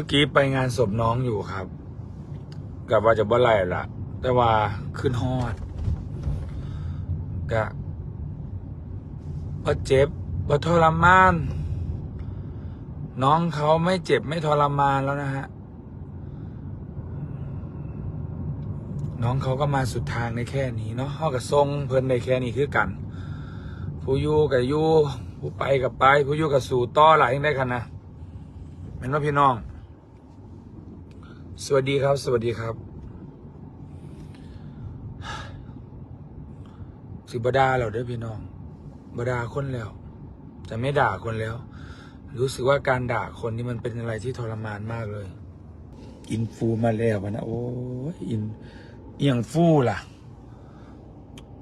มื่อกี้ไปงานศพน้องอยู่ครับกับว่าจะบ่ไรละแต่ว่าขึ้นฮอดกะว่เจ็บว่ทรมาน น้องเขาไม่เจ็บไม่ทรมานแล้วนะฮะ น้องเขาก็มาสุดทางในแค่นี้เนาะเขากับทรงเพิ่นในแค่นี้คือกัน ผู้ยู่กับยู่ผู้ไปกับไป ผู้ยู่กับสู่ต่อหลายยังได้กันนะเป็นว่าพี่น้อง สวัสดีครับ สวัสดีครับ สิบดาเราเด้อพี่น้องบดาคนแล้วจะไม่ด่าคนแล้ว รู้สึกว่าการด่าคนนี่มันเป็นอะไรที่ทรมานมากเลย อินฟูมาแล้วนะโอ้ยอินเอียงฟูล่ะ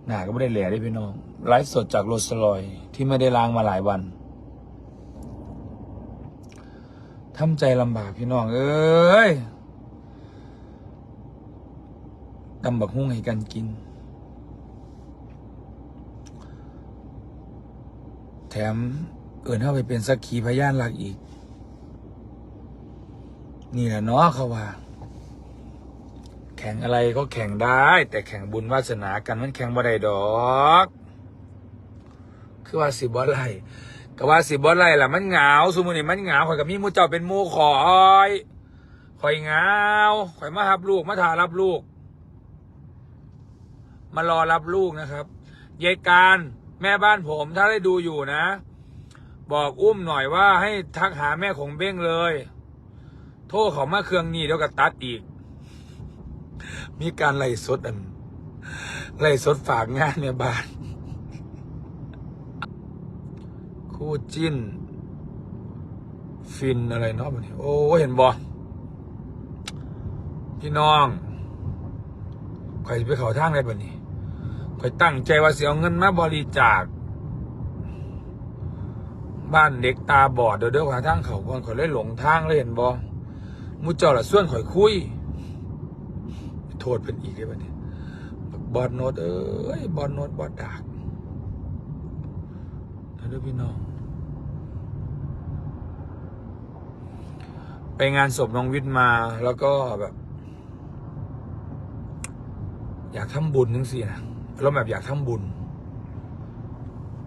หน้าก็ไม่ได้แหล่ได้พี่น้องไลฟ์สดจากโรสลอยที่ไม่ได้ล้างมาหลายวันทำใจลำบากพี่น้อง เอ้ย ตำบักหุ่งให้กันกิน แถมเอื่นเข้าไปเป็นสักขีพยานหลักอีก นี่แหละเนาะเขาว่า แข่งอะไรก็แข่งได้ แต่แข่งบุญวาสนากันมันแข่งบ่ได้ดอก คือว่าสิบ่ไรก็ว่าสิบ่ไรล่ะมันเหงาสมมุตินี่มันเหงาข่อยกับมีหมูเจ้าเป็นมูขอยข่อยเหงาข่อยมารับลูกมาถารับลูก มารอรับลูกนะครับยายการแม่บ้านผม ถ้าได้ดูอยู่นะ บอกอุ้มหน่อยว่าให้ทักหาแม่ของเบ้งเลย โทษเขามาเครื่องนี้เดียวก็ตัดอีก มีการไล่สดอันไล่สดฝากงานในบ้าน คู่จิ้น ฟินอะไรเนาะบัดนี้โอ้เห็นบอพี่น้องใครไปเขาทางอะไรบัดนี้ ใครตั้งใจว่าเสียเงินมาบริจาค บ้านเด็กตาบอดเดี๋ยวเดี๋ยวหาทางเขาก่อนข่อยเลยหลงทางเลยเห็นบอมูเจ้าละส่วนข่อยคุย โทษเป็นอีกได้ปะเนี่ยบอดโนดเอ้ยบอดโนดบอดดากนะเด้อพี่น้อง ไปงานศพน้องวิทย์มาแล้วก็แบบ อยากทำบุญทั้งสี่นะ อารมแบบอยากทำบุญ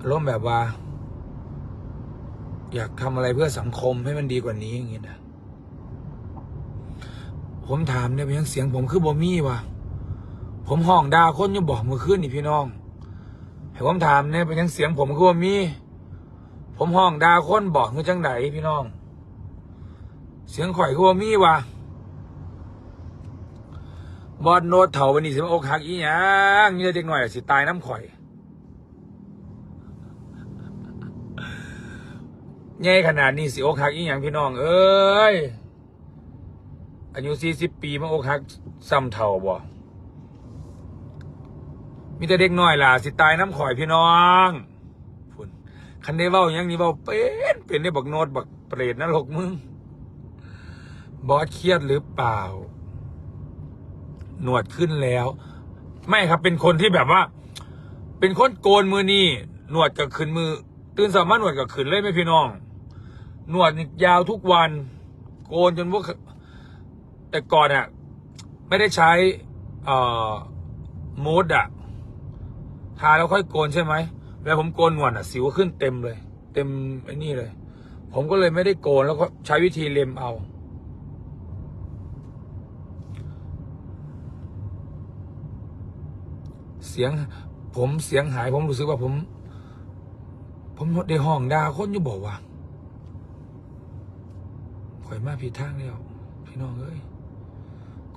อารมแบบว่า อยากทำอะไรเพื่อสังคมให้มันดีกว่านี้อย่างงี้นะผมถามเนี่ยเพียงเสียงผมคือบ่มีวะผมห้องดาคนยู่บอกมื่อคืนนี่พี่น้องให้ผมถามเนี่ยเป็นยังเสียงผมคือบ่มีผมห้องดาคนบอกคือจังไดพี่น้อง เสียงข่อยคือบ่มีวะ บอดโนดเถาวันนี้สิมาอกหักอีหยังมีแต่เด็กหน่อยสิตายน้ำข่อยใหญ่ขนาดนี้สิอกหักอีหยังพี่น้องเอ้ยอายุสี่สิบปีมาอกหักซ้ำเท่าบ่มีแต่เด็กน้อยล่ะสิตายน้ำข่อยพี่น้องพุ่นคันได้เว้าหยังนี่เว้าเป็นเป็นได้บักโนดบักเปรตนรกมึงบอสเครียดหรือเปล่า หนวดขึ้นแล้ว ไม่ครับเป็นคนที่แบบว่า เป็นคนโกนมือนี่หนวดกับขึ้นมือ ตื่นสามารถหนวดกับขึ้นเลยไหมพี่น้อง หนวดยาวทุกวัน โกนจนพวกแต่ก่อนอะไม่ได้ใช้เอ่อมูดอะทาแล้วค่อยโกนใช่ไหมเวลาผมโกนหนวดอะสิวขึ้นเต็มเลย เต็มไอ้นี่เลย ผมก็เลยไม่ได้โกนแล้วก็ใช้วิธีเล็มเอา สียง ผมเสียงหาย ผมรู้สึกว่าผม ผมได้ห้องดาคนอยู่บอกว่าข่อยมาผิดทางแล้วพี่น้องเอ้ย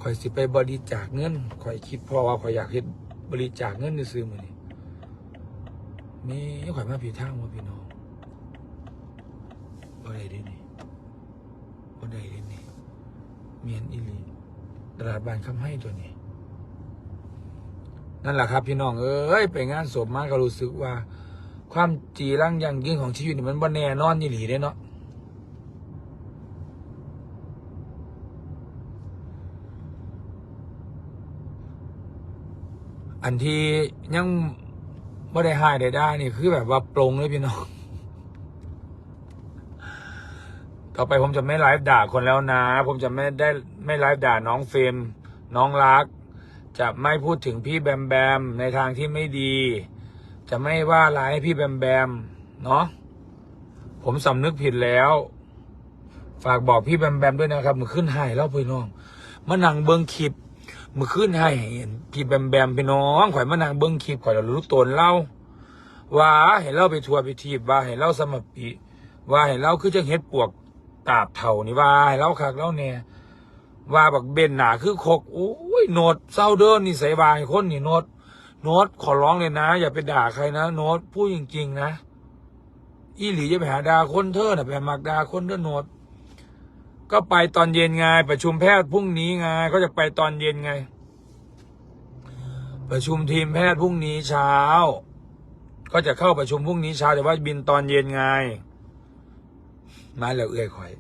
ข่อยสิไปบริจาคเงินข่อยคิดพราะว่าข่อยอยากเห็นบริจาคเงินในซื้อมือนี่มีข่อยมาผิดทางว่าพี่น้องบ่ได้ด้นี่บ่ได้ด้นี่เมียนอิลีตลาดบานคำให้ตัวนี้ นั่นแหละครับพี่น้องเอ้ยไปงานศพมาก็รู้สึกว่า ความจีรังยังยิ่งของชีวิตมันบ่แน่นอนยี่หลีเด้เนาะอันที่ยังไม่ได้หายได้ได้นี่คือแบบว่าปรงเลยพี่น้อง ต่อไปผมจะไม่ไลฟ์ด่าคนแล้วนะ ผมจะไม่ได้ไม่ไลฟ์ด่าน้องเฟรมน้องรัก จะไม่พูดถึงพี่แบมแบมในทางที่ไม่ดี จะไม่ว่าร้ายพี่แบมแบมเนาะผมสำนึกผิดแล้ว ฝากบอกพี่แบมแบมด้วยนะครับมือขึ้นให้แล้วพี่น้องมานังเบิ้งคลิปมือขึ้นให้พี่แบมแบมพี่น้องข่อยมานังเบิ้งคลิปข่อยเรารู้ตนเล่าว่าเห็นเล่าไปทัวร์ไปทีบว่าเห็นเล่าสมบปีว่าเห็นเล่าคือจังเฮ็ดปวกตาบเท่านี่ว่าให้เล่าคักเล่าเนี่ยว่าบักเบนหนาคือคกโอ้ ยโนดเศร้าเดินนี่ใส่บายคนนี่โนดโนดขอร้องเลยนะ อย่าไปด่าใครนะโนดพูดจริง ๆ นะ อีหลีจะไปหาด่าคนเธอน่ะไปมักด่าคนเธอโนดก็ไปตอนเย็นไงประชุมแพทย์พรุ่งนี้ไงก็จะไปตอนเย็นไง ประชุมทีมแพทย์พรุ่งนี้เช้า ก็จะเข้าประชุมพรุ่งนี้เช้าแต่ว่าบินตอนเย็นไงมาแล้วเอื้อยข่อย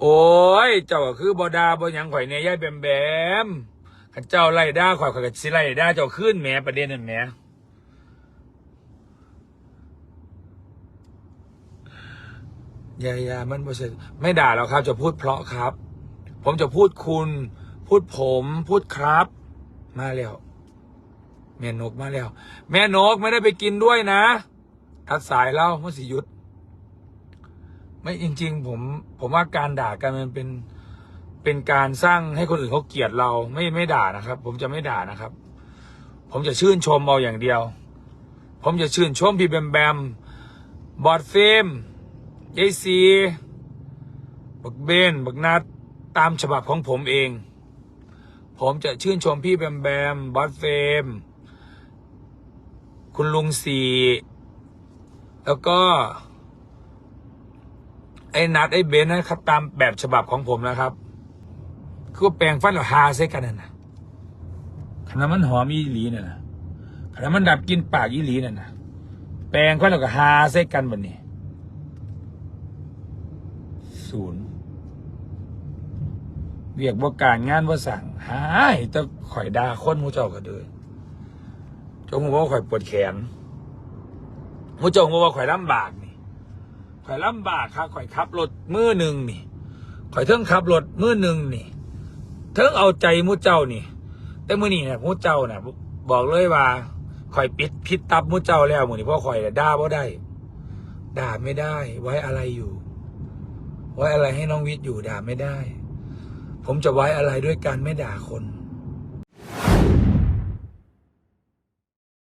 โอ้ย เจ้าก็คือบอดาบอยังข่อยเนี่ยย่ายแบมแบมขันเจ้าไล่ด่าข่อยข่อยก็สิไล่ด่าเจ้าขึ้นแหมประเด็นนั่นแหมอยายามันบ่ใช่ไม่ด่าแล้วครับ จะพูดเพราะครับ ผมจะพูดคุณ พูดผมพูดครับ มาแล้วแม่นกมาแล้ว แม่นกไม่ได้ไปกินด้วยนะทัดสายเล่าเมื่อสิหยุด ไม่จริง ๆ ผมผมว่าการด่ากันมันเป็นเป็นการสร้างให้คนอื่นเขาเกลียดเราไม่ไม่ด่านะครับ ผมจะไม่ด่านะครับ ผมจะชื่นชมเอาอย่างเดียว ผมจะชื่นชมพี่แบมแบมบอดเฟมยายซีบักเบนบักนัดตามฉบับของผมเอง ผมจะชื่นชมพี่แบมแบมบอสเฟม คุณลุงสีแล้วก็ ไอ้นัดไอ้เบนนะครับ ตามแบบฉบับของผมนะครับ คือแปลงฟันเราหาใส่กันน่ะนะขณะมันหอมอีหลีเนี่ยนะขณะมันดับกินปากอีหลีเนี่ยนะแปลงฟันเราก็หาใส่กันแบบนี้ศูนย์เวียกว่าการงานว่าสั่งหายแต่ข่อยดาคนมูเจ้าก็เลยจงหัวาข่อยปวดแขนมูเจ้าหัวว่าข่อยลำบาก ข่อยลำบากค่ะข่อยขับรถมือหนึ่งนี่ข่อยเทิงขับรถมือหนึ่งนี่ เทิงเอาใจมูเจ้านี่ แต่มือนี่เนี่ยมูเจ้าน่ะบอกเลยว่าข่อยปิดพิษตับมูเจ้าแล้วมือนี่พราะข่อยน่ะด่าบ่ได้ ด่าไม่ได้ ไว้อะไรอยู่ ไว้อะไรให้น้องวิทย์อยู่ด่าไม่ได้ ผมจะไว้อะไรด้วยการไม่ด่าคน